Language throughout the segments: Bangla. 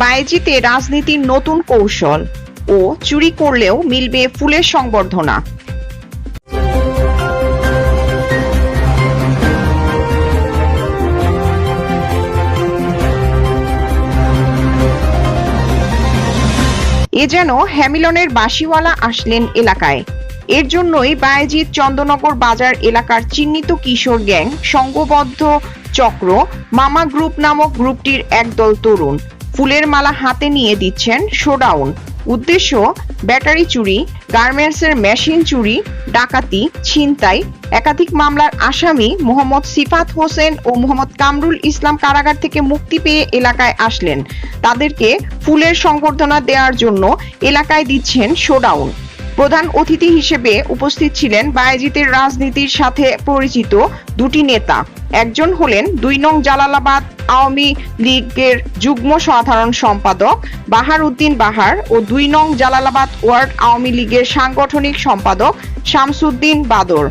বায়েজিতে রাজনীতির নতুন কৌশল ও চুরি করলেও মিলবে ফুলের সংবর্ধনা। এ যেন হ্যামিলনের বাসিওয়ালা আসলেন এলাকায়। এর জন্যই বায়েজিৎ চন্দ্রনগর বাজার এলাকার চিহ্নিত কিশোর গ্যাং, সংঘবদ্ধ চক্র, মামা গ্রুপ নামক গ্রুপটির একদল তরুণ। ফুলের মালা হাতে নিয়ে দিচ্ছেন শোডাউন। উদ্দেশ্য, ব্যাটারি চুরি, গার্মেন্টসের মেশিন চুরি, ডাকাতি, ছিনতাই, একাধিক মামলার আসামি মোহাম্মদ সিফাত হোসেন ও মোহাম্মদ কামরুল ইসলাম কারাগার থেকে মুক্তি পেয়ে এলাকায় আসলেন। তাদেরকে ফুলের সংবর্ধনা দেওয়ার জন্য এলাকায় দিচ্ছেন শোডাউন। প্রধান অতিথি হিসেবে উপস্থিত ছিলেন বায়েজিতের রাজনীতির সাথে পরিচিত দুটি নেতা। একজন হলেন দুই নং জালালাবাদ আওয়ামী লীগের যুগ্ম সাধারণ সম্পাদক বাহার উদ্দিন বাহার ও দুই নং জালালাবাদ ওয়ার্ড আওয়ামী লীগের সাংগঠনিক সম্পাদক শামসুদ্দিন বাদর।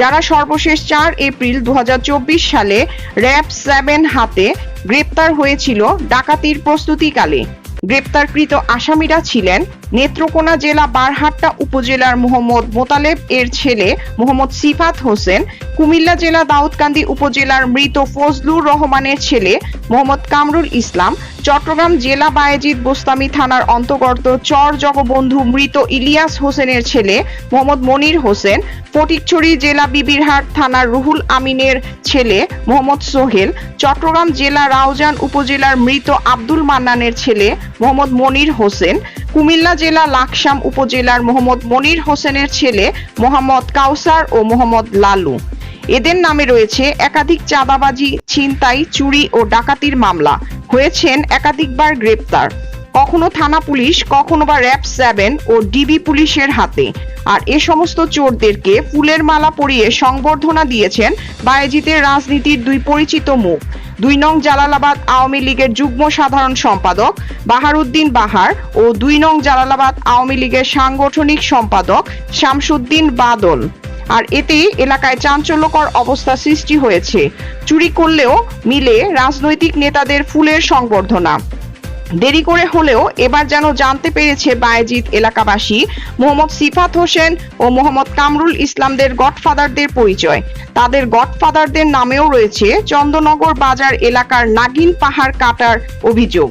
যারা সর্বশেষ চার এপ্রিল দু হাজার চব্বিশ সালে র্যাব সেভেন হাতে গ্রেপ্তার হয়েছিল ডাকাতির প্রস্তুতিকালে। গ্রেপ্তারকৃত আসামিরা ছিলেন নেত্রকোনা জেলা বারহাট্টা উপজেলার মোহাম্মদ মোতালেব এর ছেলে মোহাম্মদ সিফাত হোসেন, কুমিল্লা জেলা দাউদকান্দি উপজেলার মৃত ফজলুর রহমানের ছেলে মোহাম্মদ কামরুল ইসলাম চট্টগ্রাম জেলা বায়েজিদ বোস্তামি থানার অন্তর্গত চর জগবন্ধু মৃত ইলিয়াস হোসেনের ছেলে মোহাম্মদ মনির হোসেন, ফটিকছড়ি জেলা বিবিরহাট থানার রুহুল আমিনের ছেলে মোহাম্মদ সোহেল, চট্টগ্রাম জেলা রাউজান উপজেলার মৃত আব্দুল মান্নানের ছেলে মোহাম্মদ মনির হোসেন, কুমিল্লা জেলা লাকসাম উপজেলার মোহাম্মদ মনির হোসেনের ছেলে মোহাম্মদ কাউসার ও মোহাম্মদ লালু। এদের নামে রয়েছে একাধিক চাঁদাবাজি, ছিনতাই, চুরি ও ডাকাতির মামলা। হয়েছেন একাধিকবার গ্রেপ্তার। কখনো থানা পুলিশ, কখনো বা র্যাব সেভেন ও ডিবি পুলিশের হাতে। আর এ সমস্ত চোরদেরকে ফুলের মালা পরিয়ে সংবর্ধনা দিয়েছেন বায়েজিতের রাজনীতির দুই পরিচিত মুখ। দুই নং জালালাবাদ আওয়ামী লীগের যুগ্ম সাধারণ সম্পাদক বাহারুদ্দিন বাহার ও দুই নং জালালাবাদ আওয়ামী লীগের সাংগঠনিক সম্পাদক শামসুদ্দিন বাদল। আর এতে এলাকায় চাঞ্চল্যকর অবস্থা সৃষ্টি হয়েছে। চুরি করলেও মিলে রাজনৈতিক নেতাদের ফুলের সংবর্ধনা। দেরি করে হলেও এবার যেন জানতে পেরেছে বায়েজিদ এলাকাবাসী, মোহাম্মদ সিফাত হোসেন ও মোহাম্মদ কামরুল ইসলামদের গডফাদারদের পরিচয়। তাদের গডফাদারদের নামেও রয়েছে চন্দ্রনগর বাজার এলাকার নাগিন পাহাড় কাটার অভিযোগ।